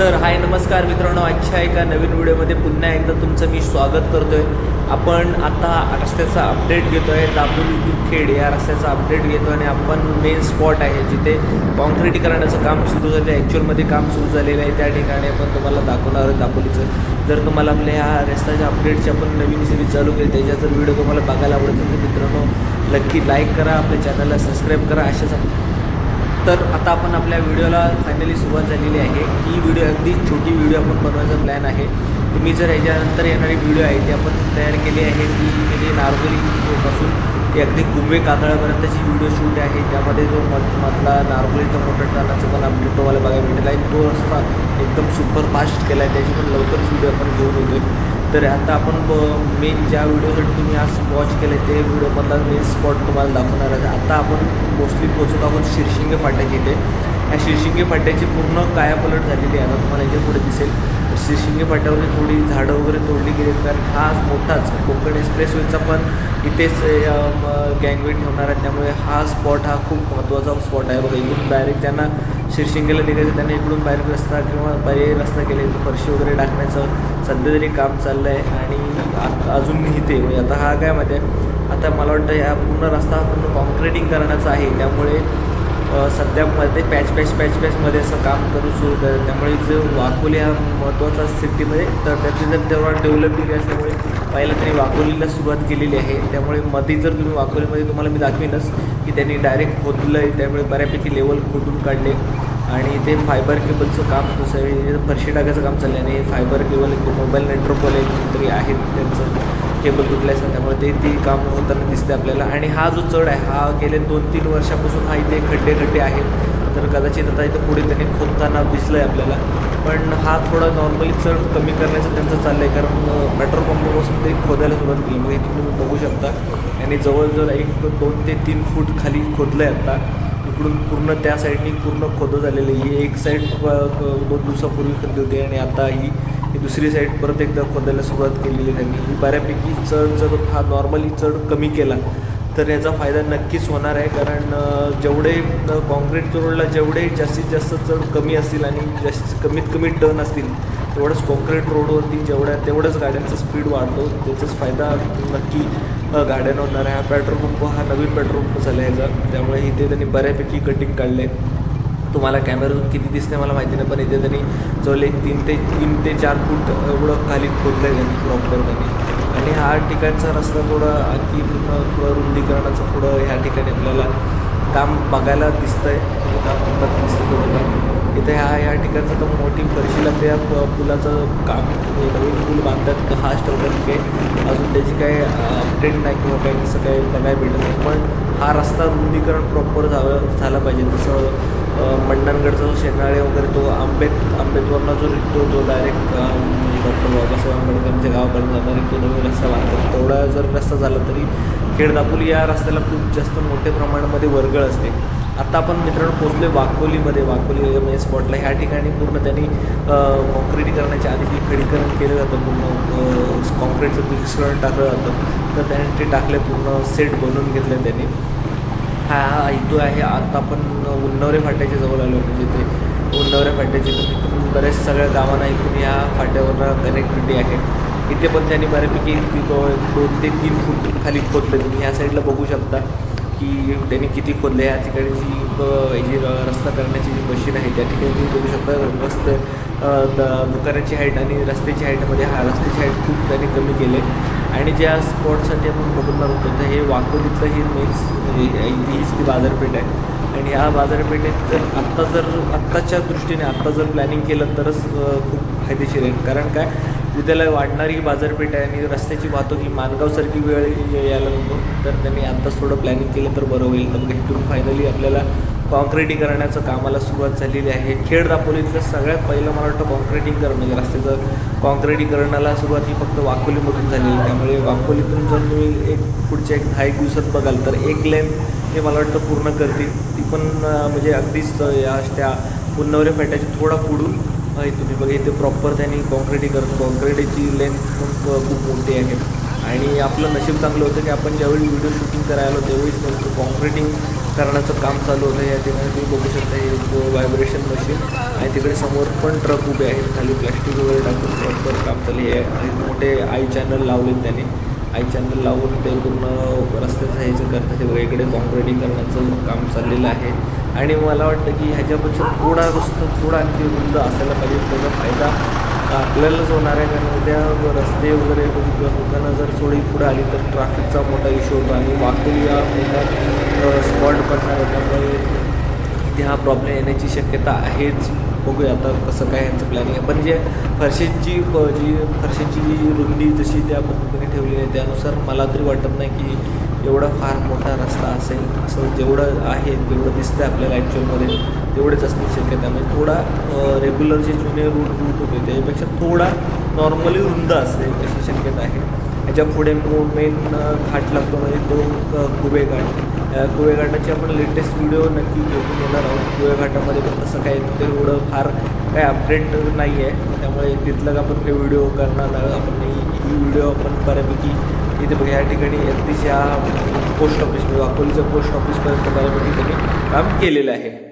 तर हाय नमस्कार मित्रांनो. आजच्या एका नवीन व्हिडिओमध्ये पुन्हा एकदा तुमचं मी स्वागत करतो आहे आपण आता रस्त्याचा अपडेट घेतो आहे दापोली टू खेड या रस्त्याचा अपडेट घेतो आणि आपण मेन स्पॉट आहे जिथे कॉन्क्रिटीकरणाचं काम सुरू झालं आहे ॲक्च्युअलमध्ये काम सुरू झालेलं आहे. त्या ठिकाणी आपण तुम्हाला दाखवणार आहोत दापोलीचं. जर तुम्हाला आपल्या ह्या रस्त्याच्या अपडेटची आपण नवीन सिरीज चालू केली त्याच्या जर व्हिडिओ तुम्हाला बघायला आवडत असेल तर मित्रांनो नक्की लाईक करा. आपल्या चॅनलला सबस्क्राईब करा. अशाच तर आता आपण आपल्या व्हिडिओला फायनली सुरुवात झालेली आहे. ही व्हिडिओ अगदी छोटी व्हिडिओ आपण बनवायचा प्लॅन आहे. तुम्ही जर याच्यानंतर येणारी व्हिडिओ आहे ती आपण तयार केली आहे ती म्हणजे नारगोलीपासून ती अगदी कुंभे कातळापर्यंतची व्हिडिओ शूट आहे. त्यामध्ये जो मधला नारगोलीचा मोटर टनाचा पण अपडेट तुम्हाला बघायला भेटेल. आहे तो रस्ता एकदम सुपर फास्ट केला आहे त्याची पण लवकरच व्हिडिओ आपण घेऊन येतो तर आता आपण मेन ज्या व्हिडिओसाठी तुम्ही आज वॉच केलं ते व्हिडिओमधला मेन स्पॉट तुम्हाला दाखवणार आहे. आता आपण मोस्टली पोचत आहोत शिरशिंगे फाट्याची इथे. या शिरशिंगे फाट्याची पूर्ण कायापलट झालेली आहे. आता तुम्हाला याच्यापुढे दिसेल. तर फाट्यावरती थोडी झाडं वगैरे तोडली गेली कारण हा मोठाच कोकण एक्सप्रेसवेचा पण इथेच गँगवे ठेवणार आहे त्यामुळे हा स्पॉट हा खूप महत्त्वाचा स्पॉट आहे. बघा इकडून डायरेक्ट ज्यांना शिरशिंगेला निघायचं त्यांनी इकडून बाहेर रस्ता किंवा पर्यायी रस्ता केले फरशी वगैरे टाकण्याचं सध्या तरी काम चाललं आहे आणि अजून इथे म्हणजे आता हा काय मध्ये आता मला वाटतं ह्या पूर्ण रस्ता हा पूर्ण कॉन्क्रिटिंग करण्याचा आहे. त्यामुळे सध्या मध्ये पॅच पॅच पॅच पॅचमध्ये असं काम करू सुरू करत त्यामुळे जो वाकोली हा महत्त्वाचा सिटीमध्ये तर त्याची जर तेवढा डेव्हलप एरिया असल्यामुळे पहिला त्यांनी वाकोलीला सुरुवात केलेली आहे. त्यामुळे मध्ये जर तुम्ही वाकोलीमध्ये तुम्हाला मी दाखवीनच की त्यांनी डायरेक्ट खोदलं आहे त्यामुळे बऱ्यापैकी लेवल खोदून काढले. आणि ते फायबर केबलचं काम दुसरं फरशी टाकायचं काम चाललं आहे आणि फायबर केबल मोबाईल नेटवर्कवाले तरी आहेत त्यांचं केबल तुटल्याचं त्यामुळे ते ती काम होताना दिसते आपल्याला. आणि हा जो चढ आहे हा गेले दोन तीन वर्षापासून हा इथे खड्डे खड्डे आहेत. तर कदाचित आता इथं पुढे त्यांनी खोदताना दिसलं आहे आपल्याला. पण हा थोडा नॉर्मली चढ कमी करण्याचं त्यांचं चाललं आहे कारण पेट्रोल पंपापासून ते खोदायला सुरुवात केली. मग तुम्ही बघू शकता. आणि जवळजवळ एक दोन ते तीन फूट खाली खोदलं आहे आता. इकडून पूर्ण त्या साईडनी पूर्ण खोदं झालेलं आहे. ही एक साईड दोन दिवसापूर्वी खोदली होती आणि आता ही दुसरी साईड परत एकदा खोदायला सुरुवात केलेली त्यांनी. ही बऱ्यापैकी चढ जर हा नॉर्मली चढ कमी केला. तर याचा फायदा नक्कीच होणार आहे कारण जेवढे कॉन्क्रीट रोडला जेवढे जास्तीत जास्त चढ कमी असतील आणि जास्त कमीत कमी टर्न असतील तेवढंच कॉन्क्रीट रोडवरती जेवढ्या तेवढंच गाड्यांचा स्पीड वाढतो त्याचाच फायदा नक्की गाड्यांना होणार आहे. हा पेट्रोल पंप हा नवीन पेट्रोल पंप झाला आहे याचा. त्यामुळे इथे त्यांनी बऱ्यापैकी कटिंग काढले तुम्हाला कॅमेरातून किती दिसते मला माहिती नाही पण इथे त्यांनी जवळ एक तीन ते तीन ते चार फूट एवढं खाली खोदलं आहे त्यांनी प्रॉपर त्यांनी. आणि हा ठिकाणचा रस्ता थोडा आणखी पूर्ण थोडं रुंदीकरणाचं थोडं ह्या ठिकाणी आपल्याला काम बघायला दिसतं आहे म्हणजे काम दिसतं तुम्हाला इथे ह्या ह्या ठिकाणचं तर मोठी फरशीला त्या या पुलाचं काम नवीन पूल बांधतात. का फास्ट वगैरे की अजून त्याची काही अपडेट नाही किंवा काही तसं काही बघायला भेटत नाही. पण हा रस्ता रुंदीकरण प्रॉपर झालं झाला पाहिजे. तसं मंडणगडचा जो शेनाळे वगैरे तो आंबेत आंबेतवरनं जो निघतो तो डायरेक्ट डॉक्टर बाबासाहेब आंबेडकरच्या गावापर्यंत जाणारी तो नवीन रस्ता बांधतात. तेवढा जर रस्ता झाला तरी खेड दापोली या रस्त्याला खूप जास्त मोठ्या प्रमाणामध्ये वर्गळ असते. आता आपण मित्रांनो पोचलो आहे वाकोलीमध्ये. वाकोली मेन स्पॉटला ह्या ठिकाणी पूर्ण त्यांनी कॉन्क्रिटीकरणाच्या आधी जे खडीकरण केलं जातं. पूर्ण कॉन्क्रीटचं मिक्सरण टाकलं जातं. तर त्यांनी ते टाकले पूर्ण सेट बनवून घेतलं त्यांनी. हा हा आहे. आता आपण उन्नवरे फाट्याच्या जवळ आलो. म्हणजे ते उंडवऱ्या फाट्याची तर तिथून बऱ्याच सगळ्या गावांना इथून या फाट्यावरनं कनेक्टिव्हिटी आहे. इथे पण त्यांनी बऱ्यापैकी दोन ते तीन फूट खाली खोदलं. तुम्ही ह्या साईडला बघू शकता की त्यांनी किती खोदले. ह्या ठिकाणी जी जी र- रस्ता करण्याची जी मशीन आहे त्या ठिकाणी तुम्ही बघू शकता. रस्ते द- दुकानाची हाईट आणि रस्त्याची हाईटमध्ये हा रस्त्याची हाईट खूप त्यांनी कमी केले आणि ज्या स्पॉटसाठी आपण बघणार होतो तर हे वाकोलीतलं हे मेन्स म्हणजे हीच ती बाजारपेठ आहे. आणि ह्या बाजारपेठेत जर आत्ता जर आत्ताच्या दृष्टीने आत्ता जर प्लॅनिंग केलं तरच खूप फायदेशीर आहे. कारण काय? उद्याला वाढणारी बाजारपेठ आहे आणि रस्त्याची वाहतूक ही मानगावसारखी वेळ यायला नको. तर त्यांनी आत्ताच थोडं प्लॅनिंग केलं तर बरं होईल. तर इथून फायनली आपल्याला कॉन्क्रिटीकरणाचं कामाला सुरुवात झालेली आहे. खेड दापोलीतलं सगळ्यात पहिलं मला वाटतं कॉन्क्रिटीकरण म्हणजे रस्त्याचं कॉन्क्रिटीकरणाला सुरुवात ही फक्त वाकोलीमधून झालेली त्यामुळे वाकोलीतून जर तुम्ही एक पुढच्या एक दहा एक दिवसात बघाल तर एक लेन हे मला वाटतं पूर्ण करतील. पण म्हणजे अगदीच या त्या पुन्नवरे फाट्याची थोडा पुढून आहे तुम्ही बघा इथे प्रॉपर त्यांनी कॉन्क्रिटीकरण कॉन्क्रिटीची लेंथ खूप खूप मोठी आहे. आणि आपलं नशीब चांगलं होतं की आपण ज्यावेळी व्हिडिओ शूटिंग करायला आलो त्यावेळीच नेमकं कॉन्क्रिटिंग करण्याचं काम चालू होतं. या ठिकाणी तुम्ही बघू शकता हे व्हायब्रेशन मशीन आणि तिकडे समोर पण ट्रक उभे आहेत. खाली प्लॅस्टिक वगैरे टाकून प्रॉपर काम चालू आहे. आणि मोठे आई चॅनल लावलेत त्यांनी. आई चॅनल लावून ते पूर्ण रस्त्याचं ह्याचं करतात ते वेगळे इकडे कॉन्क्रिटिंग करण्याचं काम चाललेलं आहे. आणि मला वाटतं की ह्याच्यापेक्षा थोडा रस्ता थोडा आणखी रुंद असायला पाहिजे त्याचा फायदा आपल्यालाच होणार आहे. कारण उद्या रस्ते वगैरे किंवा लोकांना जर थोडी पुढे आली तर ट्रॅफिकचा मोठा इश्यू होतो आणि वाहतूक या मोठा स्पॉट पडणार आहे. त्यामुळे इथे हा प्रॉब्लेम येण्याची शक्यता आहेच. बघूया आता कसं काय यांचं प्लॅनिंग आहे. पण जे फरशींची प- जी फरशींची जी रुंदी जशी त्या पद्धतीने ठेवली आहे त्यानुसार मला तरी वाटत नाही की एवढा फार मोठा रस्ता असेल असं जेवढं आहे जेवढं दिसतं आपल्याला ॲक्च्युअलमध्ये तेवढेच असण्याची शक्यता. म्हणजे थोडा रेग्युलर जे जुने रूट रूट होते त्याच्यापेक्षा थोडा नॉर्मली रुंद असेल अशी शक्यता आहे. याच्यापुढे मेन घाट लागतो म्हणजे तो कुबे घाट कुळेघाटाचे आपण लेटेस्ट व्हिडिओ नक्की घेऊन येणार आहोत. कुळेघाटामध्ये पण तसं काही ते एवढं फार काय अपडेट नाही आहे त्यामुळे तिथलं आपण काही व्हिडिओ करणार आहोत. आपण ही व्हिडिओ आपण बऱ्यापैकी इथे बघा या ठिकाणी अतिशय पोस्ट ऑफिस म्हणजे अकोलीचं पोस्ट ऑफिसपर्यंत बऱ्यापैकी त्यांनी काम केलेलं आहे.